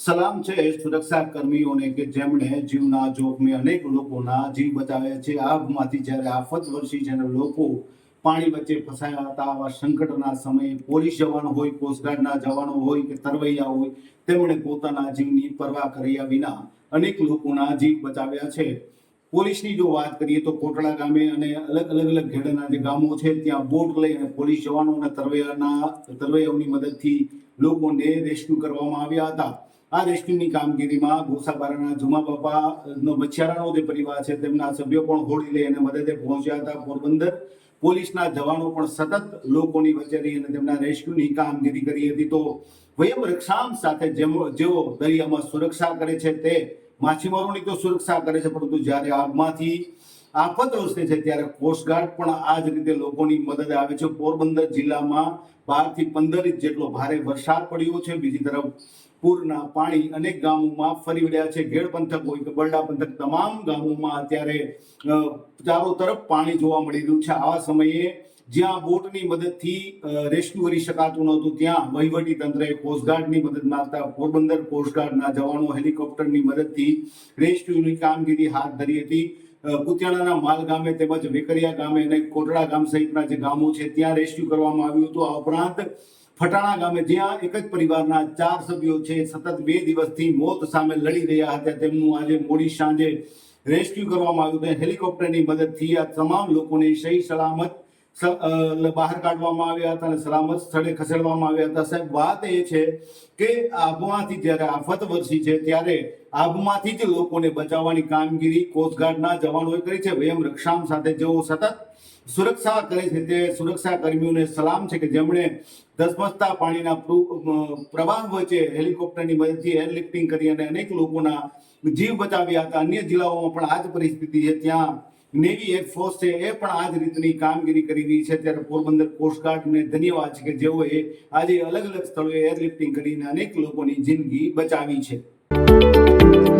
સલામ છે સુરક્ષા કર્મીઓને કે જેમણે જીવના જોખમે અનેક લોકોના જીવ બચાવ્યા છે. આગમાંથી જ્યારે આફત વર્ષી છે લોકો પાણી વચ્ચે ફસાયા હતા, આવા સંકટના સમયે પોલીસ જવાનો હોય કોસ્ટગાર્ડના જવાનો હોય કે તરવૈયા હોય, તેમણે પોતાના જીવની પરવા કર્યા વિના અનેક લોકોના જીવ બચાવ્યા છે. પોલીસની જો વાત કરીએ તો કોટડા ગામે અને અલગ અલગ અલગ ઘેડના જે ગામો છે, ત્યાં બોટ લઈ અને પોલીસ જવાનો અને તરવૈયાના તરવૈયાઓની મદદથી લોકોને રેસ્ક્યુ કરવામાં આવ્યા હતા. આ રેસ્ક્યુની કામગીરીમાં ગોસાબારાના જુમા બાપાનો મચ્છારાનો જે પરિવાર છે, તેમના સભ્યો પણ હોડી લઈ અને મદદે પહોંચ્યા હતા. પોરબંદર પોલીસના જવાનો પણ સતત લોકોની વચ્ચે રહી અને તેમના રેસ્ક્યુની કામગીરી કરી હતી. તો વયમ રક્ષામ સાથે જેઓ દરિયામાં સુરક્ષા કરે છે, તે માછીમારોની તો સુરક્ષા કરે છે, પરંતુ જ્યારે આગમાંથી આફત વરસે છે ત્યારે કોસ્ટગાર્ડ પણ આ જ રીતે લોકોની મદદ આવે છે. પોરબંદર જિલ્લામાં બારથી પંદર ઇંચ જેટલો ભારે વરસાદ પડ્યો છે. બીજી તરફ પૂરના પાણી અનેક ગામોમાં ફરી વળ્યા છે. ઘેડ પંથક હોય કે બરડા પંથક, તમામ ગામોમાં અત્યારે ચારો તરફ પાણી જોવા મળી રહ્યું છે. આવા સમયે જ્યાં બોટની મદદથી રેસ્ક્યુ કરી શકાતું નહોતું, ત્યાં વહીવટી તંત્રએ કોસ્ટગાર્ડની મદદ માંગતા પોરબંદર કોસ્ટગાર્ડના જવાનો હેલિકોપ્ટરની મદદથી રેસ્ક્યુની કામગીરી હાથ ધરી હતી. કુતિયાણાના માલ ગામે તેમજ વેકરિયા ગામે અને કોટડા ગામ સહિતના જે ગામો છે, ત્યાં રેસ્ક્યુ કરવામાં આવ્યું હતું. આ ઉપરાંત ફટાણા ગામે જ્યાં એક જ પરિવારના ચાર સભ્યો છે, સતત બે દિવસથી મોત સામે લડી રહ્યા હતા. તેમનું આજે મોડી સાંજે રેસ્ક્યુ કરવામાં આવ્યું હતું. હેલિકોપ્ટરની મદદથી આ તમામ લોકોને સહી સલામત બહાર કાઢવામાં આવ્યા હતા અને સલામત સ્થળે ખસેડવામાં આવ્યા હતા. સાહેબ, વાત એ છે કે આબમાંથી જ્યારે આફત વરસી છે ત્યારે આબમાંથી જ લોકોને બચાવવાની કામગીરી કોસ્ટગાર્ડના જવાનોએ કરી છે. વયમ રક્ષામ સાથે જેઓ સતત સુરક્ષા કરે છે તે સુરક્ષા કર્મીઓને સલામ છે કે જેમણે ધસમસતા પાણીના પ્રુ- પ્રવાહ વચ્ચે હેલિકોપ્ટરની મદદથી એરલિફ્ટિંગ કરી અને અનેક લોકોના જીવ બચાવ્યા હતા. અન્ય જિલ્લાઓમાં પણ આ જ પરિસ્થિતિ છે. ત્યાં નેવી એરફોર્સ છે, એ પણ આ જ રીતની કામગીરી કરી રહી છે. ત્યારે પોરબંદર કોસ્ટગાર્ડને ધન્યવાદ છે કે જેઓએ આજે અલગ અલગ સ્થળોએ એરલિફ્ટિંગ કરીને અનેક લોકોની જિંદગી બચાવી છે.